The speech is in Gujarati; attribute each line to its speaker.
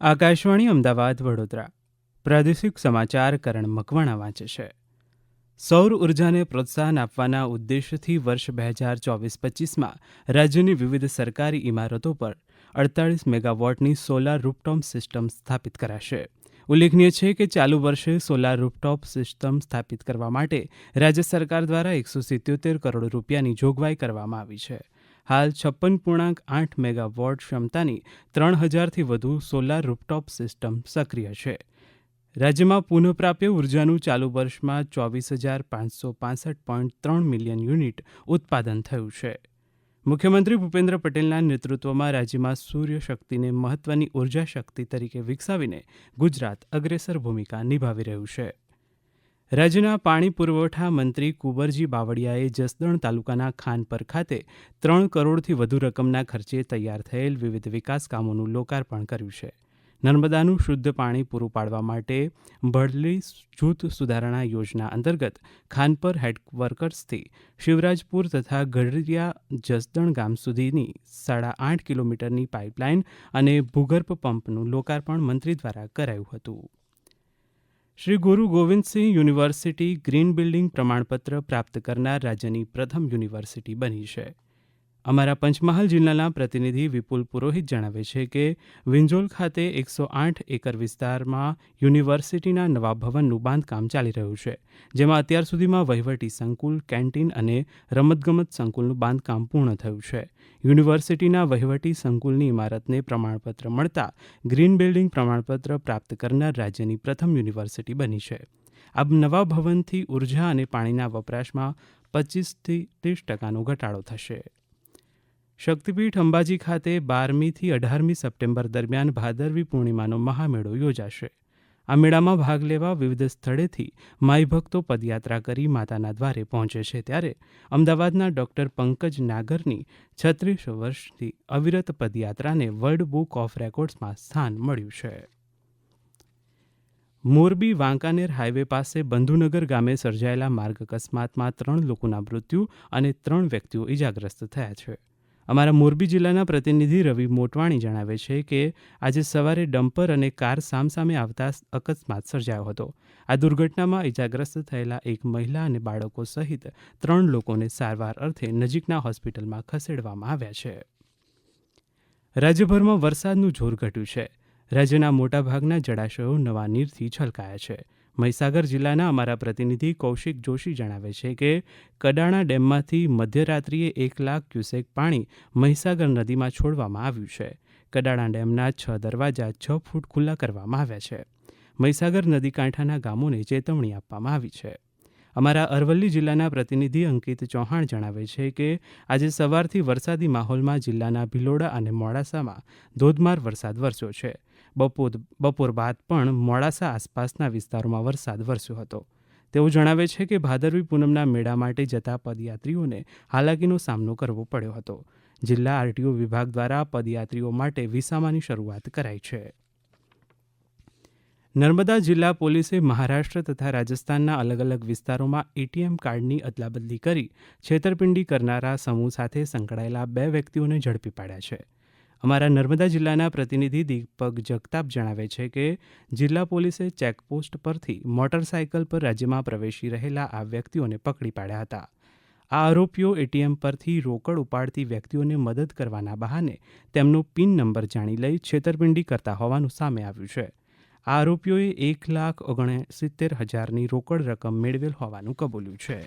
Speaker 1: આકાશવાણી અમદાવાદ વડોદરા. પ્રાદેશિક સમાચાર કરણ મકવાણા વાંચે છે. સૌર ઉર્જાને પ્રોત્સાહન આપવાના ઉદ્દેશથી વર્ષ બે હજાર ચોવીસ પચીસમાં રાજ્યની વિવિધ સરકારી ઇમારતો પર અડતાળીસ મેગાવોટની સોલાર રૂપટોપ સિસ્ટમ સ્થાપિત કરાશે. ઉલ્લેખનીય છે કે ચાલુ વર્ષે સોલાર રૂપટોપ સિસ્ટમ સ્થાપિત કરવા માટે રાજ્ય સરકાર દ્વારા એકસો સિત્યોતેર કરોડ રૂપિયાની જોગવાઈ કરવામાં આવી છે. હાલ છપ્પન પૂર્ણાંક આઠ મેગાવોટ ક્ષમતાની ત્રણ હજારથી વધુ સોલાર રૂપટોપ સિસ્ટમ સક્રિય છે. રાજ્યમાં પુનઃપ્રાપ્ય ઉર્જાનું ચાલુ વર્ષમાં ચોવીસ હજાર પાંચસો પાસઠ પોઈન્ટ ત્રણ મિલિયન યુનિટ ઉત્પાદન થયું છે. મુખ્યમંત્રી ભૂપેન્દ્ર પટેલના નેતૃત્વમાં રાજ્યમાં સૂર્ય શક્તિને મહત્વની ઊર્જા શક્તિ તરીકે વિકસાવીને ગુજરાત અગ્રેસર ભૂમિકા નિભાવી રહ્યું છે. રાજ્યના પાણી પુરવઠા મંત્રી કુંવરજી બાવળિયાએ જસદણ તાલુકાના ખાનપર ખાતે ત્રણ કરોડથી વધુ રકમના ખર્ચે તૈયાર થયેલ વિવિધ વિકાસ કામોનું લોકાર્પણ કર્યું છે. નર્મદાનું શુદ્ધ પાણી પૂરું પાડવા માટે ભડલી જૂથ સુધારણા યોજના અંતર્ગત ખાનપર હેડવર્કર્સથી શિવરાજપુર તથા ગઢરિયા જસદણ ગામ સુધીની સાડા આઠ કિલોમીટરની પાઇપલાઇન અને ભૂગર્ભ પંપનું લોકાર્પણ મંત્રી દ્વારા કરાયું હતું. Shri Guru Gobind Singh university green building પ્રમાણપત્ર પ્રાપ્ત કરનાર રાજ્યની પ્રથમ યુનિવર્સિટી બની છે. અમારા પંચમહાલ જિલ્લાના પ્રતિનિધિ વિપુલ પુરોહિત જણાવે છે કે વિંજોલ ખાતે એકસો આઠ એકર વિસ્તારમાં યુનિવર્સિટીના નવા ભવનનું બાંધકામ ચાલી રહ્યું છે, જેમાં અત્યાર સુધીમાં વહીવટી સંકુલ, કેન્ટીન અને રમતગમત સંકુલનું બાંધકામ પૂર્ણ થયું છે. યુનિવર્સિટીના વહીવટી સંકુલની ઇમારતને પ્રમાણપત્ર મળતા ગ્રીન બિલ્ડિંગ પ્રમાણપત્ર પ્રાપ્ત કરનાર રાજ્યની પ્રથમ યુનિવર્સિટી બની છે. આ નવા ભવનથી ઊર્જા અને પાણીના વપરાશમાં પચીસથી ત્રીસ ટકાનો ઘટાડો થશે. શક્તિપીઠ અંબાજી ખાતે બારમીથી અઢારમી સપ્ટેમ્બર દરમિયાન ભાદરવી પૂર્ણિમાનો મહામેળો યોજાશે. આ મેળામાં ભાગ લેવા વિવિધ સ્થળેથી માઈ ભક્તો પદયાત્રા કરી માતાના દ્વારે પહોંચે છે. ત્યારે અમદાવાદના ડૉક્ટર પંકજ નાગરની છત્રીસ વર્ષથી અવિરત પદયાત્રાને વર્લ્ડ બુક ઓફ રેકોર્ડ્સમાં સ્થાન મળ્યું છે. મોરબી વાંકાનેર હાઈવે પાસે બંધુનગર ગામે સર્જાયેલા માર્ગ અકસ્માતમાં ત્રણ લોકોના મૃત્યુ અને ત્રણ વ્યક્તિઓ ઇજાગ્રસ્ત થયા છે. અમારા મોરબી જિલ્લાના પ્રતિનિધિ રવિ મોટવાણી જણાવે છે કે આજે સવારે ડમ્પર અને કાર સામસામે આવતા અકસ્માત સર્જાયો હતો. આ દુર્ઘટનામાં ઇજાગ્રસ્ત થયેલા એક મહિલા અને બાળકો સહિત ત્રણ લોકોને સારવાર અર્થે નજીકના હોસ્પિટલમાં ખસેડવામાં આવ્યા છે. રાજ્યભરમાં વરસાદનું જોર ઘટ્યું છે. રાજ્યના મોટાભાગના જળાશયો નવા નીરથી છલકાયા છે. મહીસાગર જિલ્લાના અમારા પ્રતિનિધિ કૌશિક જોશી જણાવે છે કે કડાણા ડેમમાંથી મધ્યરાત્રિએ એક લાખ ક્યુસેક પાણી મહીસાગર નદીમાં છોડવામાં આવ્યું છે. કડાણા ડેમના છ દરવાજા છ ફૂટ ખુલ્લા કરવામાં આવ્યા છે. મહીસાગર નદી કાંઠાના ગામોને ચેતવણી આપવામાં આવી છે. અમારા અરવલ્લી જિલ્લાના પ્રતિનિધિ અંકિત ચૌહાણ જણાવે છે કે આજે સવારથી વરસાદી માહોલમાં જિલ્લાના ભિલોડા અને મોડાસામાં ધોધમાર વરસાદ વરસ્યો છે. બપોર બપોર બાદ પણ મોડાસા આસપાસના વિસ્તારોમાં વરસાદ વરસ્યો હતો. તેઓ જણાવે છે કે ભાદરવી પૂનમના મેળા માટે જતા પદયાત્રીઓને હાલાકીનો સામનો કરવો પડ્યો હતો. જિલ્લા આરટીઓ વિભાગ દ્વારા પદયાત્રીઓ માટે વિસામાની શરૂઆત કરાઈ છે. નર્મદા જિલ્લા પોલીસે મહારાષ્ટ્ર તથા રાજસ્થાનના અલગ અલગ વિસ્તારોમાં એટીએમ કાર્ડની અદલાબદલી કરી છેતરપિંડી કરનારા સમૂહ સાથે સંકળાયેલા બે વ્યક્તિઓને ઝડપી પાડ્યા છે. અમારા નર્મદા જિલ્લાના પ્રતિનિધિ દીપક જગતાપ જણાવે છે કે જિલ્લા પોલીસે ચેકપોસ્ટ પરથી મોટરસાયકલ પર રાજ્યમાં પ્રવેશી રહેલા આ વ્યક્તિઓને પકડી પાડ્યા હતા. આ આરોપીઓ એટીએમ પરથી રોકડ ઉપાડતી વ્યક્તિઓને મદદ કરવાના બહાને તેમનો પિન નંબર જાણી લઈ છેતરપિંડી કરતા હોવાનું સામે આવ્યું છે. આ આરોપીઓએ એક લાખ ઓગણસિત્તેર હજારની રોકડ રકમ મેળવેલ હોવાનું કબૂલ્યું છે.